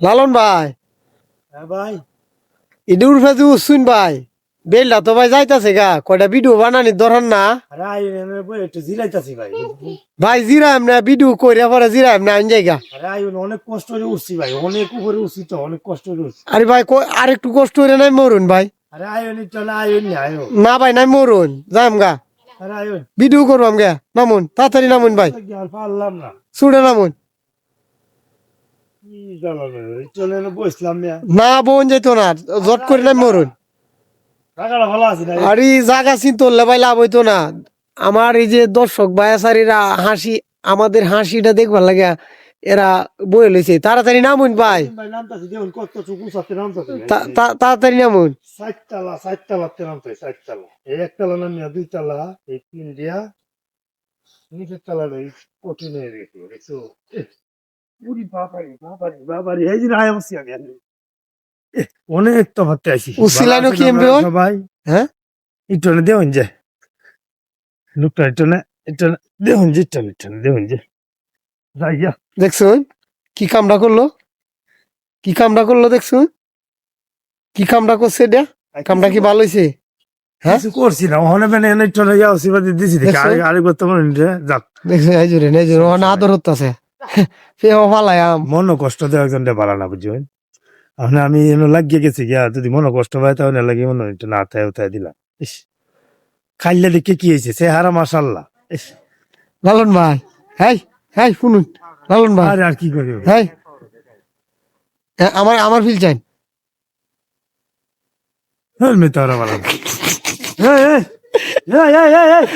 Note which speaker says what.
Speaker 1: লালন ভাই।
Speaker 2: হ্যাঁ ভাই।
Speaker 1: ইদুর ফেজু উসুন ভাই। বেলটা তো ভাই যাইতাছে গা কয়টা ভিডিও বানানি ধরান না।
Speaker 2: আরে একটু জিরাইতাছি ভাই।
Speaker 1: ভাই জিরা এমনি ভিডিও কইরা পরে জিরা এমনি আইন যাইগা
Speaker 2: আরে অনেক কষ্ট করে উঠছি ভাই অনেক উপরে উঠছি তো অনেক কষ্ট করে উঠছি
Speaker 1: আরে ভাই কই- আর একটু কষ্ট হইলে নাই মরুন ভাই।
Speaker 2: আরে আই এনে চলে আই এনে আয়ো
Speaker 1: না ভাই নাই মরুন যাম গা।
Speaker 2: আরে আয়ো
Speaker 1: ভিডিও করবাম গা নামুন তাড়াতাড়ি নামুন ভাই।
Speaker 2: পারলাম না।
Speaker 1: নামুন
Speaker 2: কি জ্বালানো রে, চলে এনে বসলাম না
Speaker 1: বোন যেত না জট করে নাই মরুন। আর জাগা ভাই লাভ হইতো না। আমার এই যে দর্শক বায়াসারিরা হাসি আমাদের হাসিটা দেখবার লাগে এরা বই লইছে। তাড়াতাড়ি নামুন ভাই। তাড়াতাড়ি নামুন।
Speaker 2: চারতলা চারতলাতে নামতাছি চারতলা। এই একতলা নামিয়া দুইতলা এই তিন দিয়া। নিচের কঠিন হয়ে গেছে উরি বাবারি বাবারি বাবারি এই যে আয় বসি আমি এখানে। এহ, অনেক তো ভাবতে আসি
Speaker 1: উসিলানো
Speaker 2: ভালো আছেন
Speaker 1: কি?
Speaker 2: সবাই।
Speaker 1: হ্যাঁ?
Speaker 2: ইটনে দেউন যে। লোকটা ইটনে ইটনে দেউন যে ইটনে ইটনে দেউন যে। যাইয়া
Speaker 1: দেখছুন কি কামটা করল? কি কামটা করল দেখছুন? কি কামটা করছে এটা? কামটা কি ভালো হয়েছে হ্যাঁ?
Speaker 2: করছি না ওখানে মানে এনে চলে যাও সিবাদি দিছি দেখি।
Speaker 1: দেখছ?
Speaker 2: আরে আরেকবার তোমার যাক।
Speaker 1: দেখছ এই এই অন আদর হচ্ছে সে ফালাই আম
Speaker 2: মন কষ্ট দেওয়া একজন পারা না বুঝছেন এখন আমি এনে লাগিয়ে গেছি গিয়া যদি মন কষ্ট পায় তাহলে লাগে মনে হয় একটু না তাই উঠাই দিলাম। ইস খাইলে দেখে কি হয়েছে সে হারা মাসাল্লাহ ইস
Speaker 1: লালন ভাই হাই হাই শুনুন লালন ভাই।
Speaker 2: আরে আর কি করি?
Speaker 1: হাই হ্যাঁ, আমার আমার ফিল চাই।
Speaker 2: হেলমেট তো হারা মারা এই এই এই এই এই